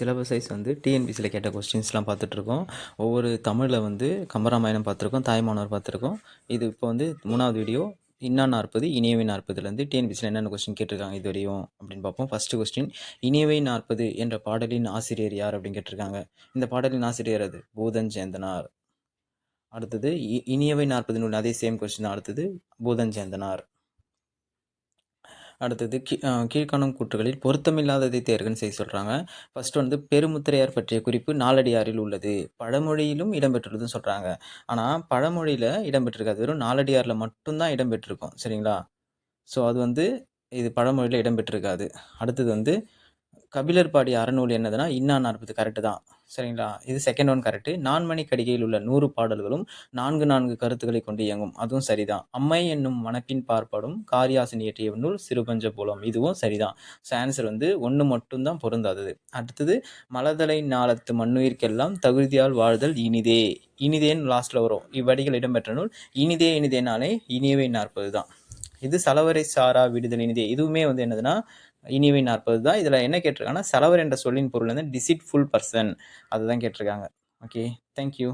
Syllabus wise வந்து டிஎன்பிசியில் கேட்ட கொஸ்டின்ஸ்லாம் பார்த்துட்ருக்கோம் ஒவ்வொரு தமிழில் வந்து கம்பராமாயணம் பார்த்துருக்கோம் தாய்மானவர் பார்த்துருக்கோம். இது இப்போ வந்து மூணாவது வீடியோ இன்னா நாற்பது இனியவை நாற்பதுலேருந்து டிஎன்பிசியில் என்னென்ன கொஸ்டின் கேட்டிருக்காங்க இது வரையும் அப்படின்னு பார்ப்போம். ஃபஸ்ட்டு கொஸ்டின் இனியவை நாற்பது என்ற பாடலின் ஆசிரியர் யார் அப்படின்னு கேட்டிருக்காங்க. இந்த பாடலின் ஆசிரியர் அது பூதன் சேந்தனார் அடுத்தது இ- இனியவை நாற்பது நூல் அதே சேம் கொஸ்டின் அடுத்தது பூதன் சேந்தனார் அடுத்தது கீ கீழ்காணும் கூற்றுகளில் பொருத்தமில்லாததை தேர்கன் செய்ய சொல்கிறாங்க ஃபர்ஸ்ட் வந்து பெருமுத்திரையார் பற்றிய குறிப்பு நாலடியாரில் உள்ளது. பழமொழியிலும் இடம்பெற்றுள்ளதுன்னு சொல்கிறாங்க ஆனால் பழமொழியில் இடம்பெற்றிருக்காது. வெறும் நாலடியாரில் மட்டும்தான் இடம்பெற்றிருக்கும். சரிங்களா? ஸோ அது வந்து இது பழமொழியில் இடம்பெற்றிருக்காது. அடுத்தது வந்து கபிலர் பாடிய அறநூல் என்னதுன்னா இன்னா நாற்பது கரெக்டு தான். சரிங்களா? இது செகண்ட் ஒன் கரெக்டு நான்மணி கடிகையில் உள்ள நூறு பாடல்களும் நான்கு நான்கு கருத்துக்களை கொண்டு இயங்கும். அதுவும் சரிதான். அம்மை என்னும் மணப்பின் பார்ப்படும் காரியாசன் இயற்றிய நூல் சிறுபஞ்ச போலம். இதுவும் சரிதான். ஸோ ஆன்சர் வந்து ஒன்று மட்டும்தான் பொருந்தாதது. அடுத்தது மலதலை நாளத்து மண்ணுயிர்க்கெல்லாம் தகுதியால் வாழ்தல் இனிதே. இனிதேன்னு லாஸ்ட்டில் வரும். இவ்வடிகள் இடம்பெற்ற நூல் இனிதே இனிதேனாலே இனியவை நாற்பது தான் இது சலவரை சாரா விடுதல் இனிதே. இதுவுமே வந்து என்னதுன்னா இனியவை நாற்பது தான். இதில் என்ன கேட்டிருக்காங்கன்னா செலவர் என்ற சொல்லின் பொருள் வந்து டிசிட்ஃபுல் பர்சன் அதுதான் கேட்டிருக்காங்க. Okay thank you